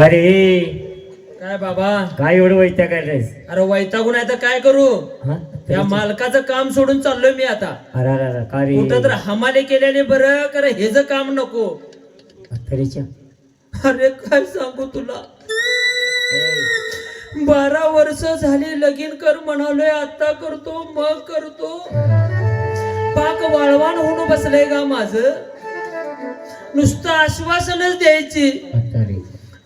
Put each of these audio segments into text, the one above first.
का रे काय बाबा? काय एवढं वैत्या काढलायस अरे वैतागून आहे तर काय करू? त्या मालकाचं काम सोडून चाललोय मी आता. अरे अरे अरे का रे? कुठं तर हमाले केल्याने बरं कर हेच काम नको. अरे काय सांगू तुला? बारा वर्ष झाली लगीन कर म्हणालोय आता करतो मग करतो. पाक वाळवाण होऊन बसलंय का माझ. नुसतं आश्वासनच द्यायची.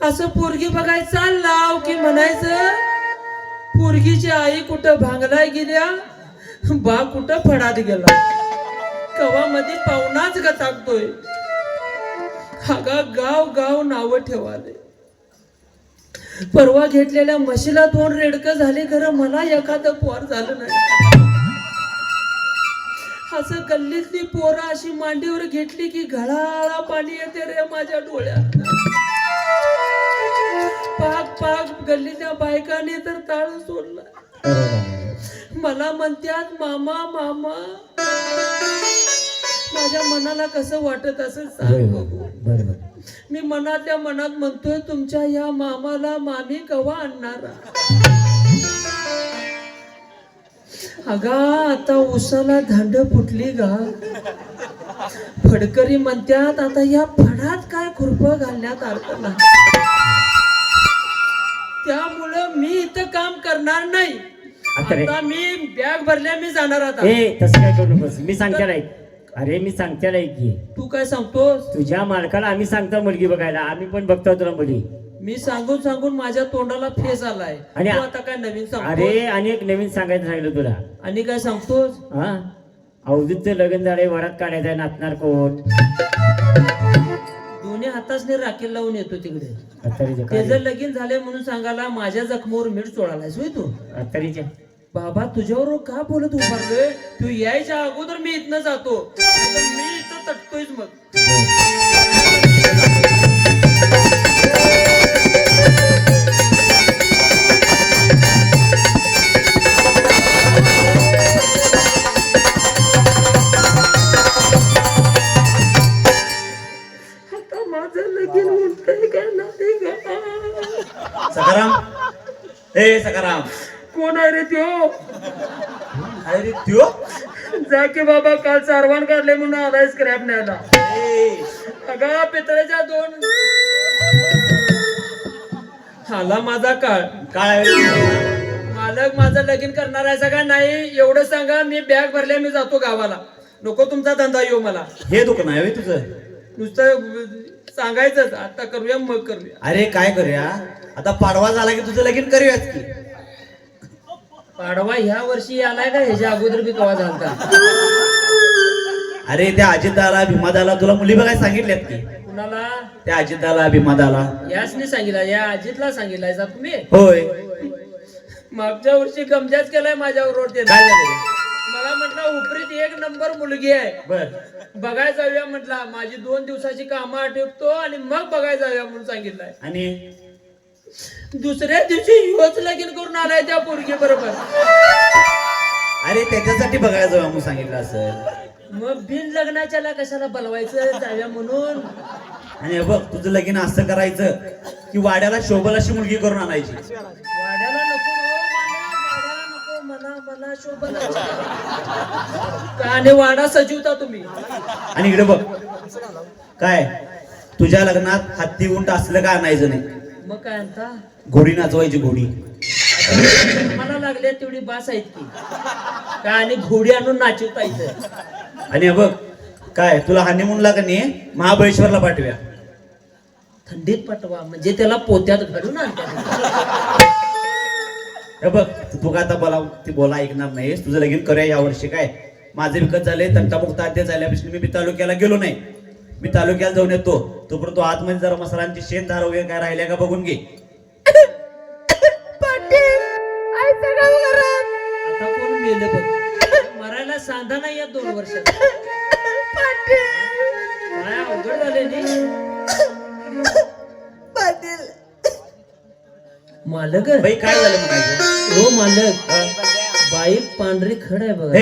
असं पोरगी बघायचा लाव की म्हणायचं पोरगीची आई कुठं भांगलाय गेल्या? बा कुठं फडात गेला? कवा मध्ये पाहुणाच ग टाकतोय हागा गाव गाव नाव ठेवाले. परवा घेतलेल्या म्हशीला दोन रेडक झाले खरं मला एखादं पोर झालं नाही. असं गल्लीतली पोरं अशी मांडीवर घेतली की घळाळा पाणी येते रे माझ्या डोळ्यात. पाक पाक गल्लीतल्या बायकाने तर ताळ सोडला. मला म्हणत्यात मामा मामा. माझ्या मनाला कसं वाटत असेल सांग बघू. मी मनातल्या मनात म्हणतोय तुमच्या या मामाला मामी कवा आणणार? अगा आता उसाला धांड फुटली गा. फडकरी म्हणत्यात आता या फडात काय खुरप घालण्यात अर्थ नाही त्यामुळं मी इथं काम करणार नाही. आता रे. आता मी बॅग भरल्या मी जाणार आता. ए तसं काय करू नकोस. मी सांगते नाही अरे मी सांगते नाही की. तू काय सांगतोस? तुझ्या मालकाला आम्ही सांगतो मुलगी बघायला. आम्ही पण बघतो तुला मुली मी सांगून सांगून माझ्या तोंडाला फेस आलाय. आणि तू आता काय नवीन सांगतो अरे आणि एक नवीन सांगायचं सांगितलं तुला. आणि काय सांगतोस? हा? अवधूतचं लग्न झालंय वरात काढायचं आहे नाचणार कोण? दोन्ही हातासने राखेल लावून येतो तिकडे. काय? जर लगीन झाले म्हणून सांगायला माझ्या जखमावर मीठ चोळालायस होय तू? बाबा तुझ्यावर का बोलत उभारलोय? तू यायच्या अगोदर मी इथनं जातो. आता मी इथं तटतोयच मग. सकाराम ए सकाराम कोण आहे रे त्यो? अरे त्यो? जा की बाबा काल सारवान काढले म्हणून आलाय स्क्रॅप न्यायला. अगा पितळेच्या दोन. हाला माझा काळ. काय मालक माझं लगीन करणार आहे का नाही एवढं सांगा मी बॅग भरल्या मी जातो गावाला. नको तुमचा धंदा येऊ मला. हे दुकान आहे तुझं? नुसतं सांगायचंच. आता करूया मग करूया. अरे काय करूया? आता पाडवा झाला की तुझं लगीन करूयात की. पाडवा ह्या वर्षी आलाय का? ह्याच्या अगोदर बी कवा झालता? अरे त्या अजितदाला भीमादाला तुला मुली बघायला सांगितल्यात की. कुणाला? त्या अजितदाला भीमादाला. यासनी सांगितलं या अजितला सांगितलाय तुम्ही? होय. मागच्या वर्षी गमजाच केलाय माझ्यावर ते. काय झालं? मला म्हटलं उपरीत एक नंबर मुलगी आहे. बर. बघायला जाऊया म्हटलं. माझी दोन दिवसाची कामं आठवतो आणि मग बघायला जाऊया म्हणून सांगितलंय. आणि? दुसऱ्या दिवशी योच लगीन करून आलाय त्या पोरगी बरोबर. अरे त्याच्यासाठी बघायला जाऊ म्हणून सांगितलं असं मग बिन लग्नाच्याला कशाला बोलवायचं? जाऊया म्हणून. आणि हे बघ तुझं लगीन असं करायचं की वाड्याला शोभल अशी मुलगी करून आणायची. वाड्याला का आणि वाडा सजवता तुम्ही. आणि इकडे बघ. काय? तुझ्या लग्नात हत्ती उंट असलं काय आणायचं नाही? मग काय आणता? घोडी नाचवायची घोडी. मला लागल्या तेवढी बास आहेत की. काय आणि घोडी आणून नाचवता इथं. आणि हे बघ काय? तुला हनीमूनला का नाही महाबळेश्वरला पाठव्या. थंडीत पाठवा. म्हणजे त्याला पोत्यात घालून आणतात हे बघ तू का आता बोला ती बोला ऐकणार नाहीस? तुझं लगीन करूया या वर्षी काय? माझे विकत झाले तंटामुक्त अध्याय झाल्यापासून मी तालुक्याला गेलो नाही. मी तालुक्याला जाऊन येतो. तोपर्यंत तू आतमध्ये जरा मसालांची शेण धार वगैरे काय राहिल्या का बघून घे. आता कोण मेलं बघ? मरायला सांधा नाही या दोन वर्षात. काय अवघड झाले नी? मालक बाई काय झालं काय? हो मालक बाई पांढरी खड आहे बघा.